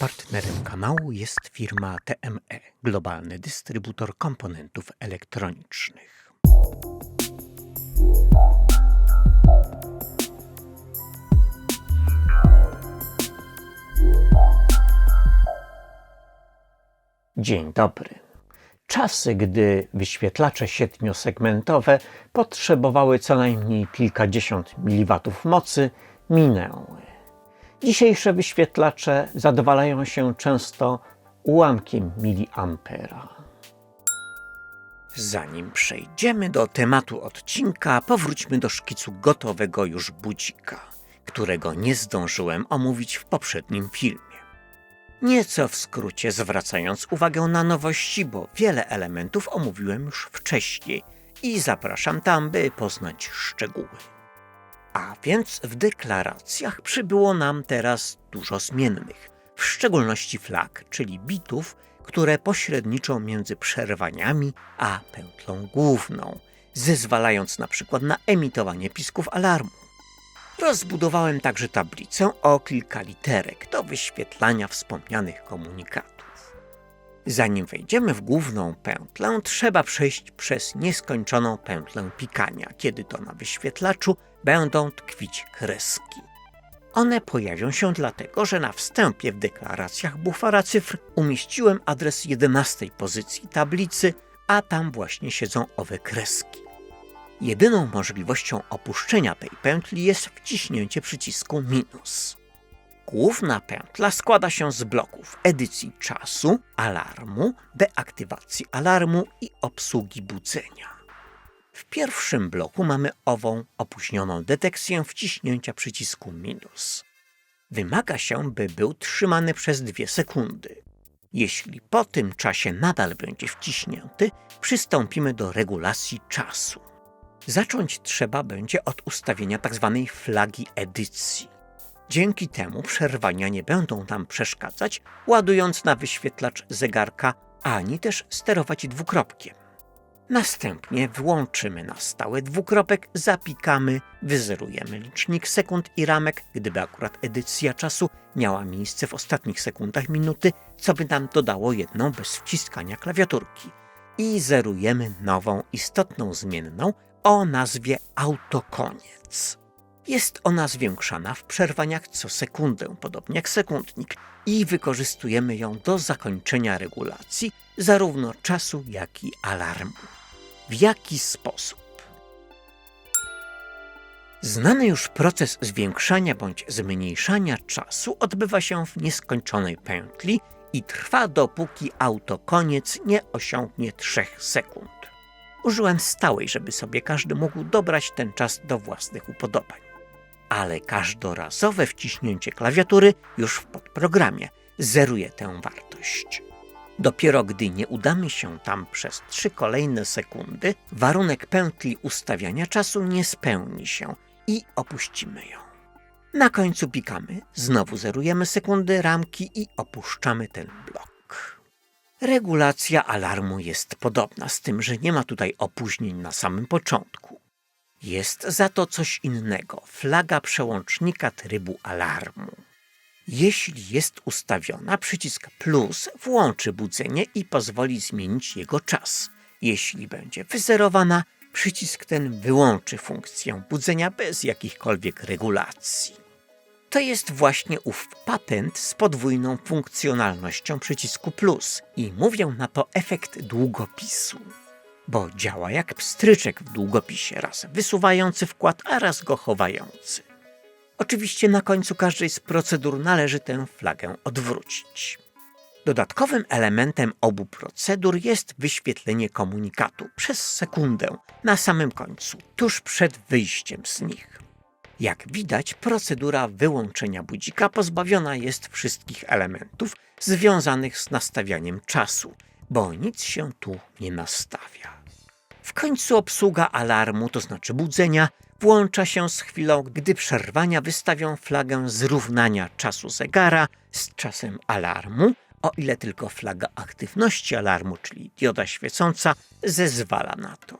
Partnerem kanału jest firma TME, globalny dystrybutor komponentów elektronicznych. Dzień dobry. Czasy, gdy wyświetlacze siedmiosegmentowe potrzebowały co najmniej kilkadziesiąt miliwatów mocy, minęły. Dzisiejsze wyświetlacze zadowalają się często ułamkiem miliampera. Zanim przejdziemy do tematu odcinka, powróćmy do szkicu gotowego już budzika, którego nie zdążyłem omówić w poprzednim filmie. Nieco w skrócie zwracając uwagę na nowości, bo wiele elementów omówiłem już wcześniej i zapraszam tam, by poznać szczegóły. A więc w deklaracjach przybyło nam teraz dużo zmiennych, w szczególności flag, czyli bitów, które pośredniczą między przerwaniami a pętlą główną, zezwalając na przykład na emitowanie pisków alarmu. Rozbudowałem także tablicę o kilka literek do wyświetlania wspomnianych komunikatów. Zanim wejdziemy w główną pętlę, trzeba przejść przez nieskończoną pętlę pikania, kiedy to na wyświetlaczu będą tkwić kreski. One pojawią się dlatego, że na wstępie w deklaracjach bufora cyfr umieściłem adres 11 pozycji tablicy, a tam właśnie siedzą owe kreski. Jedyną możliwością opuszczenia tej pętli jest wciśnięcie przycisku minus. Główna pętla składa się z bloków edycji czasu, alarmu, deaktywacji alarmu i obsługi budzenia. W pierwszym bloku mamy ową opóźnioną detekcję wciśnięcia przycisku minus. Wymaga się, by był trzymany przez dwie sekundy. Jeśli po tym czasie nadal będzie wciśnięty, przystąpimy do regulacji czasu. Zacząć trzeba będzie od ustawienia tzw. flagi edycji. Dzięki temu przerwania nie będą nam przeszkadzać, ładując na wyświetlacz zegarka, ani też sterować dwukropkiem. Następnie wyłączymy na stałe dwukropek, zapikamy, wyzerujemy licznik sekund i ramek, gdyby akurat edycja czasu miała miejsce w ostatnich sekundach minuty, co by nam dodało jedną bez wciskania klawiaturki. I zerujemy nową istotną zmienną o nazwie autokoniec. Jest ona zwiększana w przerwaniach co sekundę, podobnie jak sekundnik, i wykorzystujemy ją do zakończenia regulacji zarówno czasu, jak i alarmu. W jaki sposób? Znany już proces zwiększania bądź zmniejszania czasu odbywa się w nieskończonej pętli i trwa dopóki autokoniec nie osiągnie 3 sekund. Użyłem stałej, żeby sobie każdy mógł dobrać ten czas do własnych upodobań. Ale każdorazowe wciśnięcie klawiatury już w podprogramie zeruje tę wartość. Dopiero gdy nie udamy się tam przez trzy kolejne sekundy, warunek pętli ustawiania czasu nie spełni się i opuścimy ją. Na końcu pikamy, znowu zerujemy sekundy ramki i opuszczamy ten blok. Regulacja alarmu jest podobna, z tym, że nie ma tutaj opóźnień na samym początku. Jest za to coś innego flaga przełącznika trybu alarmu. Jeśli jest ustawiona, przycisk plus włączy budzenie i pozwoli zmienić jego czas. Jeśli będzie wyzerowana, przycisk ten wyłączy funkcję budzenia bez jakichkolwiek regulacji. To jest właśnie ów patent z podwójną funkcjonalnością przycisku plus i mówię na to efekt długopisu, bo działa jak pstryczek w długopisie, raz wysuwający wkład, a raz go chowający. Oczywiście na końcu każdej z procedur należy tę flagę odwrócić. Dodatkowym elementem obu procedur jest wyświetlenie komunikatu przez sekundę na samym końcu, tuż przed wyjściem z nich. Jak widać, procedura wyłączenia budzika pozbawiona jest wszystkich elementów związanych z nastawianiem czasu, bo nic się tu nie nastawia. W końcu obsługa alarmu, to znaczy budzenia, włącza się z chwilą, gdy przerwania wystawią flagę zrównania czasu zegara z czasem alarmu, o ile tylko flaga aktywności alarmu, czyli dioda świecąca, zezwala na to.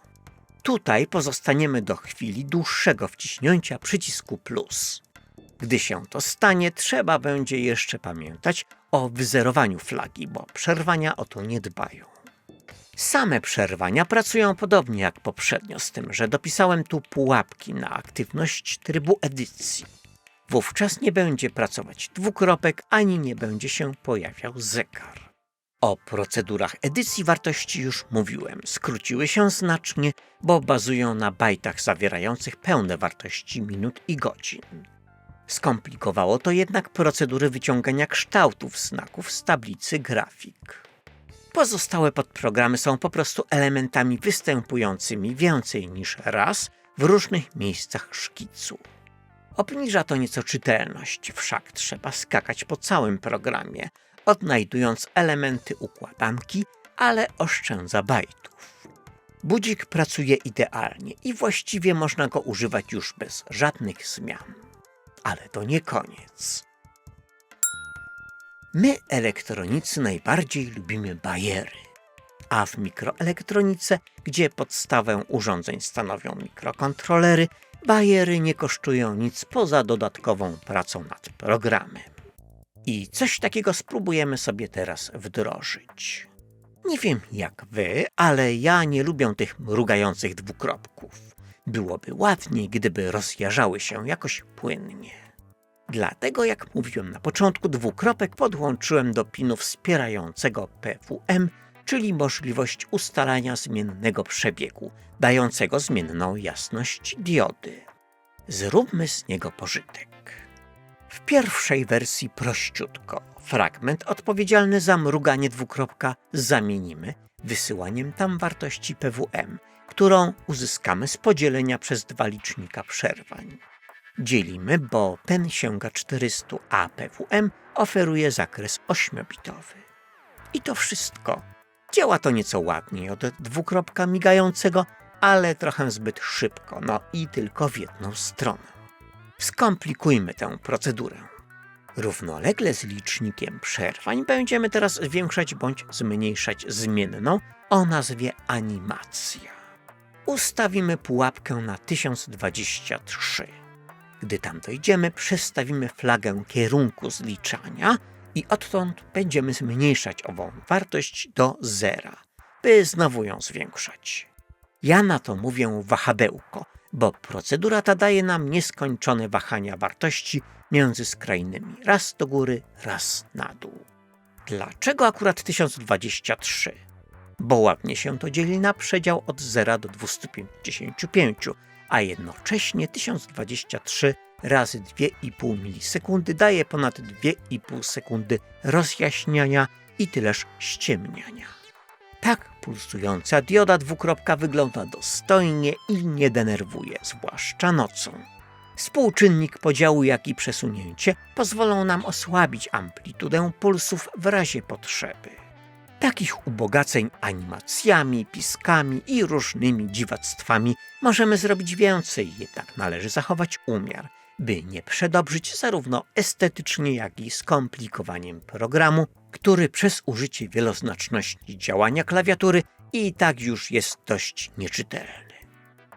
Tutaj pozostaniemy do chwili dłuższego wciśnięcia przycisku plus. Gdy się to stanie, trzeba będzie jeszcze pamiętać o wyzerowaniu flagi, bo przerwania o to nie dbają. Same przerwania pracują podobnie jak poprzednio, z tym, że dopisałem tu pułapki na aktywność trybu edycji. Wówczas nie będzie pracować dwukropek, ani nie będzie się pojawiał zegar. O procedurach edycji wartości już mówiłem. Skróciły się znacznie, bo bazują na bajtach zawierających pełne wartości minut i godzin. Skomplikowało to jednak procedury wyciągania kształtów znaków z tablicy grafik. Pozostałe podprogramy są po prostu elementami występującymi więcej niż raz w różnych miejscach szkicu. Obniża to nieco czytelność, wszak trzeba skakać po całym programie, odnajdując elementy układanki, ale oszczędza bajtów. Budzik pracuje idealnie i właściwie można go używać już bez żadnych zmian. Ale to nie koniec. My, elektronicy, najbardziej lubimy bajery. A w mikroelektronice, gdzie podstawę urządzeń stanowią mikrokontrolery, bajery nie kosztują nic poza dodatkową pracą nad programem. I coś takiego spróbujemy sobie teraz wdrożyć. Nie wiem jak wy, ale ja nie lubię tych mrugających dwukropków. Byłoby ładniej, gdyby rozjarzały się jakoś płynnie. Dlatego, jak mówiłem na początku, dwukropek podłączyłem do pinu wspierającego PWM, czyli możliwość ustalania zmiennego przebiegu, dającego zmienną jasność diody. Zróbmy z niego pożytek. W pierwszej wersji prościutko. Fragment odpowiedzialny za mruganie dwukropka zamienimy wysyłaniem tam wartości PWM, którą uzyskamy z podzielenia przez dwa licznika przerwań. Dzielimy, bo ten sięga 400, a PWM oferuje zakres 8-bitowy. I to wszystko. Działa to nieco ładniej od dwukropka migającego, ale trochę zbyt szybko, no i tylko w jedną stronę. Skomplikujmy tę procedurę. Równolegle z licznikiem przerwań będziemy teraz zwiększać bądź zmniejszać zmienną o nazwie animacja. Ustawimy pułapkę na 1023. Gdy tam dojdziemy, przestawimy flagę kierunku zliczania i odtąd będziemy zmniejszać ową wartość do zera, by znowu ją zwiększać. Ja na to mówię wahadełko, bo procedura ta daje nam nieskończone wahania wartości między skrajnymi, raz do góry, raz na dół. Dlaczego akurat 1023? Bo ładnie się to dzieli na przedział od 0 do 255, a jednocześnie 1023 razy 2,5 milisekundy daje ponad 2,5 sekundy rozjaśniania i tyleż ściemniania. Tak pulsująca dioda dwukropka wygląda dostojnie i nie denerwuje, zwłaszcza nocą. Współczynnik podziału, jak i przesunięcie pozwolą nam osłabić amplitudę pulsów w razie potrzeby. Takich ubogaceń animacjami, piskami i różnymi dziwactwami możemy zrobić więcej, jednak należy zachować umiar, by nie przedobrzyć zarówno estetycznie, jak i skomplikowaniem programu, który przez użycie wieloznaczności działania klawiatury i tak już jest dość nieczytelny.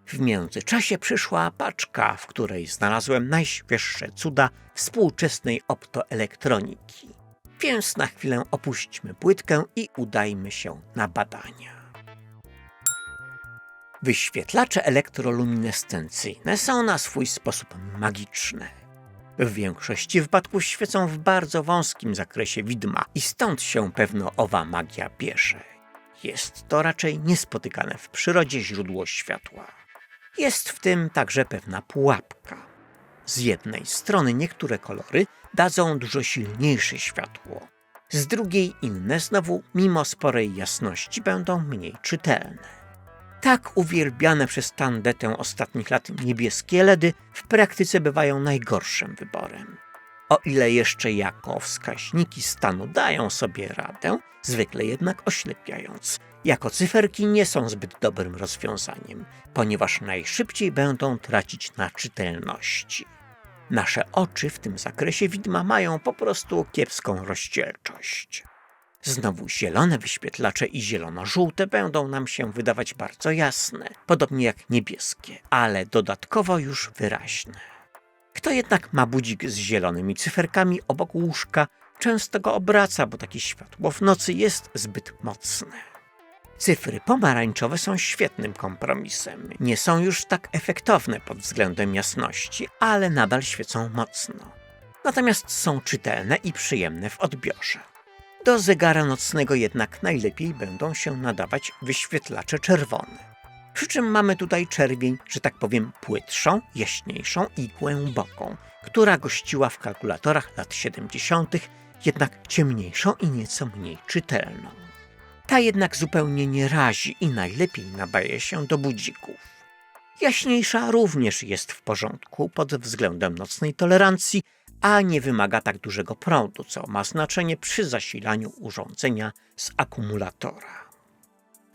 W międzyczasie przyszła paczka, w której znalazłem najświeższe cuda współczesnej optoelektroniki. Więc na chwilę opuśćmy płytkę i udajmy się na badania. Wyświetlacze elektroluminescencyjne są na swój sposób magiczne. W większości wypadków świecą w bardzo wąskim zakresie widma i stąd się pewno owa magia bierze. Jest to raczej niespotykane w przyrodzie źródło światła. Jest w tym także pewna pułapka. Z jednej strony niektóre kolory dadzą dużo silniejsze światło, z drugiej inne znowu, mimo sporej jasności, będą mniej czytelne. Tak uwielbiane przez tandetę ostatnich lat niebieskie LEDy w praktyce bywają najgorszym wyborem. O ile jeszcze jako wskaźniki stanu dają sobie radę, zwykle jednak oślepiając. Jako cyferki nie są zbyt dobrym rozwiązaniem, ponieważ najszybciej będą tracić na czytelności. Nasze oczy w tym zakresie widma mają po prostu kiepską rozdzielczość. Znowu zielone wyświetlacze i zielono-żółte będą nam się wydawać bardzo jasne, podobnie jak niebieskie, ale dodatkowo już wyraźne. Kto jednak ma budzik z zielonymi cyferkami obok łóżka, często go obraca, bo takie światło w nocy jest zbyt mocne. Cyfry pomarańczowe są świetnym kompromisem. Nie są już tak efektowne pod względem jasności, ale nadal świecą mocno. Natomiast są czytelne i przyjemne w odbiorze. Do zegara nocnego jednak najlepiej będą się nadawać wyświetlacze czerwone. Przy czym mamy tutaj czerwień, że tak powiem, płytszą, jaśniejszą i głęboką, która gościła w kalkulatorach lat 70., jednak ciemniejszą i nieco mniej czytelną. Ta jednak zupełnie nie razi i najlepiej nadaje się do budzików. Jaśniejsza również jest w porządku pod względem nocnej tolerancji, a nie wymaga tak dużego prądu, co ma znaczenie przy zasilaniu urządzenia z akumulatora.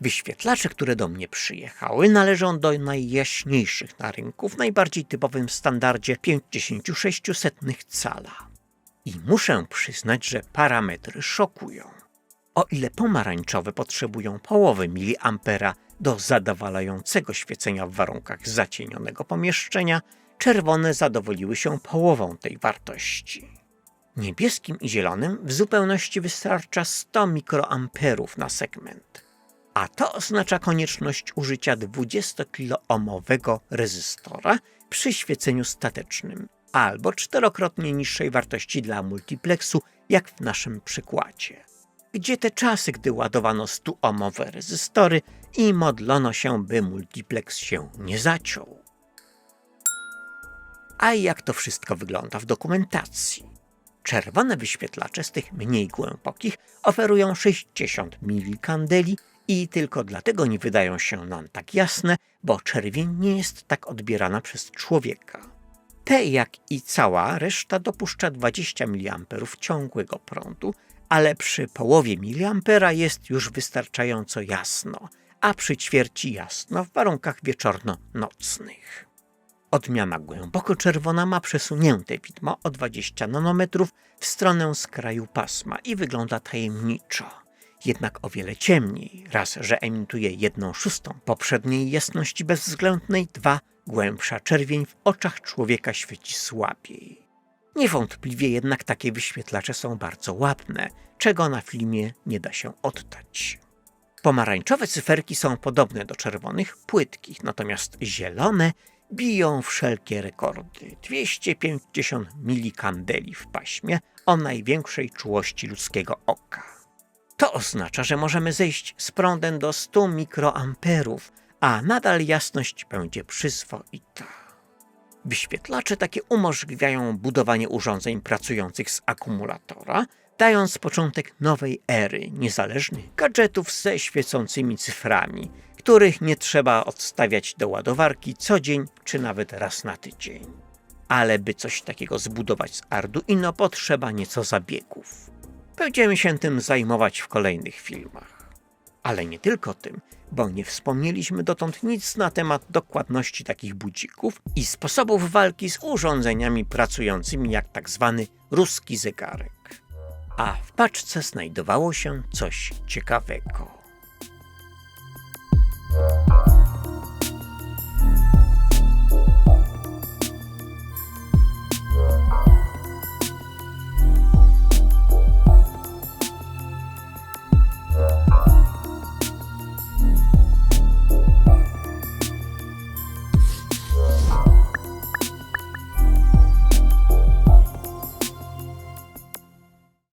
Wyświetlacze, które do mnie przyjechały, należą do najjaśniejszych na rynku w najbardziej typowym standardzie 56 cala. I muszę przyznać, że parametry szokują. O ile pomarańczowe potrzebują połowy miliampera do zadowalającego świecenia w warunkach zacienionego pomieszczenia, czerwone zadowoliły się połową tej wartości. Niebieskim i zielonym w zupełności wystarcza 100 mikroamperów na segment, a to oznacza konieczność użycia 20-kiloohmowego rezystora przy świeceniu statecznym albo czterokrotnie niższej wartości dla multiplexu, jak w naszym przykładzie. Gdzie te czasy, gdy ładowano 100-ohmowe rezystory i modlono się, by multiplex się nie zaciął? A jak to wszystko wygląda w dokumentacji? Czerwone wyświetlacze z tych mniej głębokich oferują 60 milikandeli i tylko dlatego nie wydają się nam tak jasne, bo czerwień nie jest tak odbierana przez człowieka. Te, jak i cała reszta, dopuszcza 20 mA ciągłego prądu, ale przy połowie miliampera jest już wystarczająco jasno, a przy ćwierci jasno w warunkach wieczorno-nocnych. Odmiana głęboko czerwona ma przesunięte widmo o 20 nanometrów w stronę skraju pasma i wygląda tajemniczo. Jednak o wiele ciemniej, raz, że emituje jedną szóstą poprzedniej jasności bezwzględnej, dwa, głębsza czerwień w oczach człowieka świeci słabiej. Niewątpliwie jednak takie wyświetlacze są bardzo łapne, czego na filmie nie da się oddać. Pomarańczowe cyferki są podobne do czerwonych, płytkich, natomiast zielone biją wszelkie rekordy. 250 milikandeli w paśmie o największej czułości ludzkiego oka. To oznacza, że możemy zejść z prądem do 100 mikroamperów, a nadal jasność będzie przyzwoita. Wyświetlacze takie umożliwiają budowanie urządzeń pracujących z akumulatora, dając początek nowej ery niezależnych gadżetów ze świecącymi cyframi, których nie trzeba odstawiać do ładowarki co dzień czy nawet raz na tydzień. Ale by coś takiego zbudować z Arduino potrzeba nieco zabiegów. Będziemy się tym zajmować w kolejnych filmach. Ale nie tylko tym, bo nie wspomnieliśmy dotąd nic na temat dokładności takich budzików i sposobów walki z urządzeniami pracującymi jak tak zwany ruski zegarek. A w paczce znajdowało się coś ciekawego.